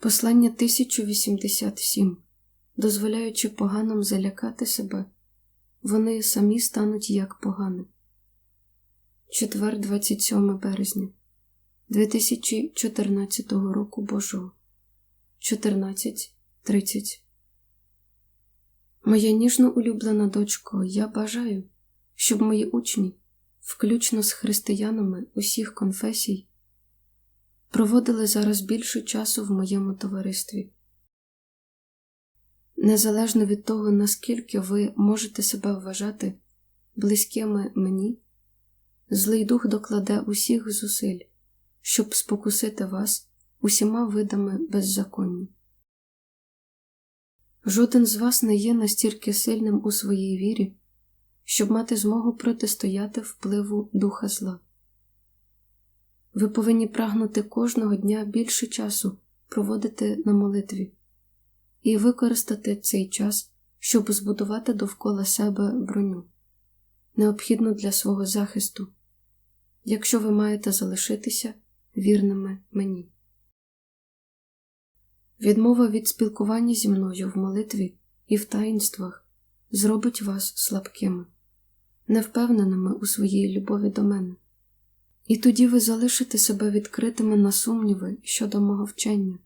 Послання 1087. Дозволяючи поганим залякати себе, вони самі стануть як погане. Четвер, 27 березня 2014 року Божого 14.30 Моя ніжно улюблена дочко, я бажаю, щоб мої учні, включно з християнами усіх конфесій, проводили зараз більше часу в моєму товаристві. Незалежно від того, наскільки ви можете себе вважати близькими мені, злий дух докладе усіх зусиль, щоб спокусити вас усіма видами беззаконня. Жоден з вас не є настільки сильним у своїй вірі, щоб мати змогу протистояти впливу духа зла. Ви повинні прагнути кожного дня більше часу проводити на молитві і використати цей час, щоб збудувати довкола себе броню, необхідну для свого захисту, якщо ви маєте залишитися вірними мені. Відмова від спілкування зі мною в молитві і в таїнствах зробить вас слабкими, невпевненими у своїй любові до мене. І тоді ви залишите себе відкритими на сумніви щодо мого вчення,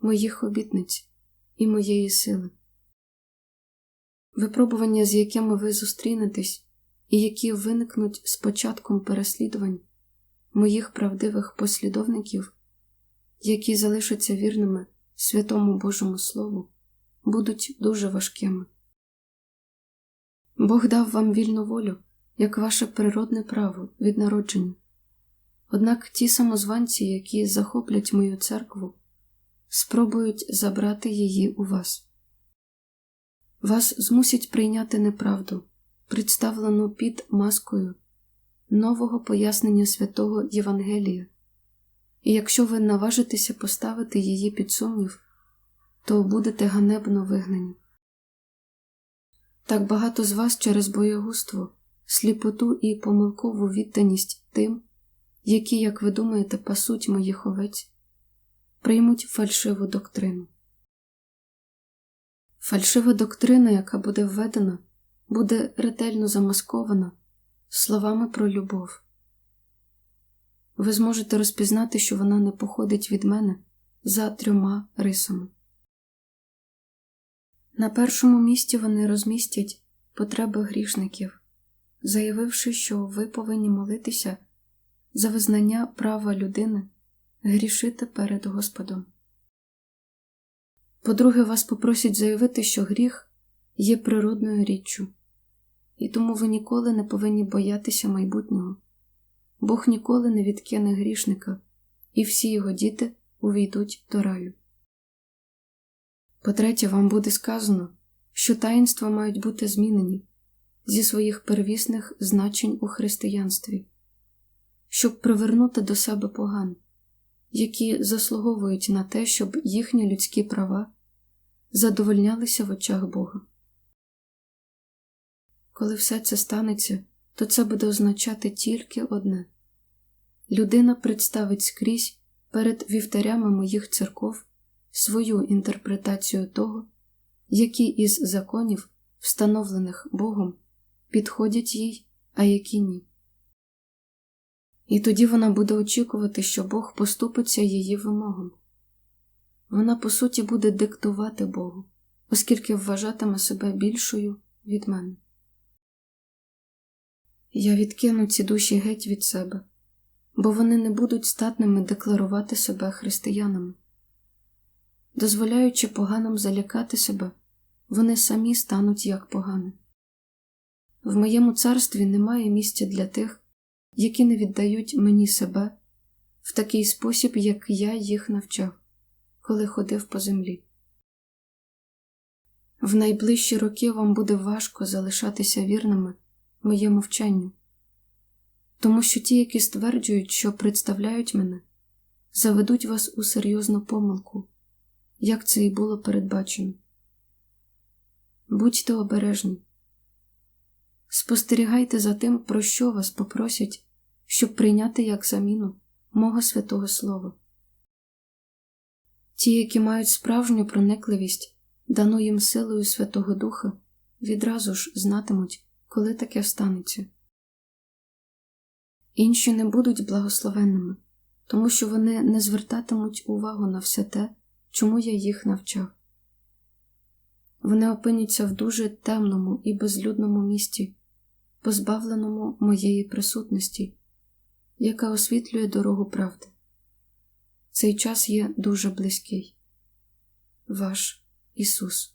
моїх обітниць і моєї сили. Випробування, з якими ви зустрінетесь, і які виникнуть з початком переслідувань моїх правдивих послідовників, які залишаться вірними святому Божому Слову, будуть дуже важкими. Бог дав вам вільну волю як ваше природне право від народження. Однак ті самозванці, які захоплять мою церкву, спробують забрати її у вас. Вас змусять прийняти неправду, представлену під маскою нового пояснення святого Євангелія, і якщо ви наважитеся поставити її під сумнів, то будете ганебно вигнані. Так багато з вас через боєгуство, сліпоту і помилкову відданість тим, які, як ви думаєте, пасуть моїх овець, приймуть фальшиву доктрину. Фальшива доктрина, яка буде введена, буде ретельно замаскована словами про любов. Ви зможете розпізнати, що вона не походить від мене за трьома рисами. На першому місці вони розмістять потреби грішників, заявивши, що ви повинні молитися за визнання права людини грішити перед Господом. По-друге, вас попросять заявити, що гріх є природною річчю, і тому ви ніколи не повинні боятися майбутнього. Бог ніколи не відкине грішника, і всі його діти увійдуть до раю. По-третє, вам буде сказано, що таїнства мають бути змінені зі своїх первісних значень у християнстві, щоб привернути до себе поган, які заслуговують на те, щоб їхні людські права задовольнялися в очах Бога. Коли все це станеться, то це буде означати тільки одне людина представить скрізь перед вівтарями моїх церков свою інтерпретацію того, які із законів, встановлених Богом, підходять їй, а які ні. І тоді вона буде очікувати, що Бог поступиться її вимогам. Вона, по суті, буде диктувати Богу, оскільки вважатиме себе більшою від мене. Я відкину ці душі геть від себе, бо вони не будуть статними декларувати себе християнами. Дозволяючи поганим залякати себе, вони самі стануть як погане. В моєму царстві немає місця для тих, які не віддають мені себе в такий спосіб, як я їх навчав, коли ходив по землі. В найближчі роки вам буде важко залишатися вірними моєму вченню, тому що ті, які стверджують, що представляють мене, заведуть вас у серйозну помилку, як це і було передбачено. Будьте обережні. Спостерігайте за тим, про що вас попросять, щоб прийняти як заміну мого святого Слова. Ті, які мають справжню проникливість, дану їм силою Святого Духа, відразу ж знатимуть, коли таке станеться. Інші не будуть благословенними, тому що вони не звертатимуть увагу на все те, чому я їх навчав. Вони опиняться в дуже темному і безлюдному місті, позбавленому моєї присутності, яка освітлює дорогу правди. Цей час є дуже близький. Ваш Ісус.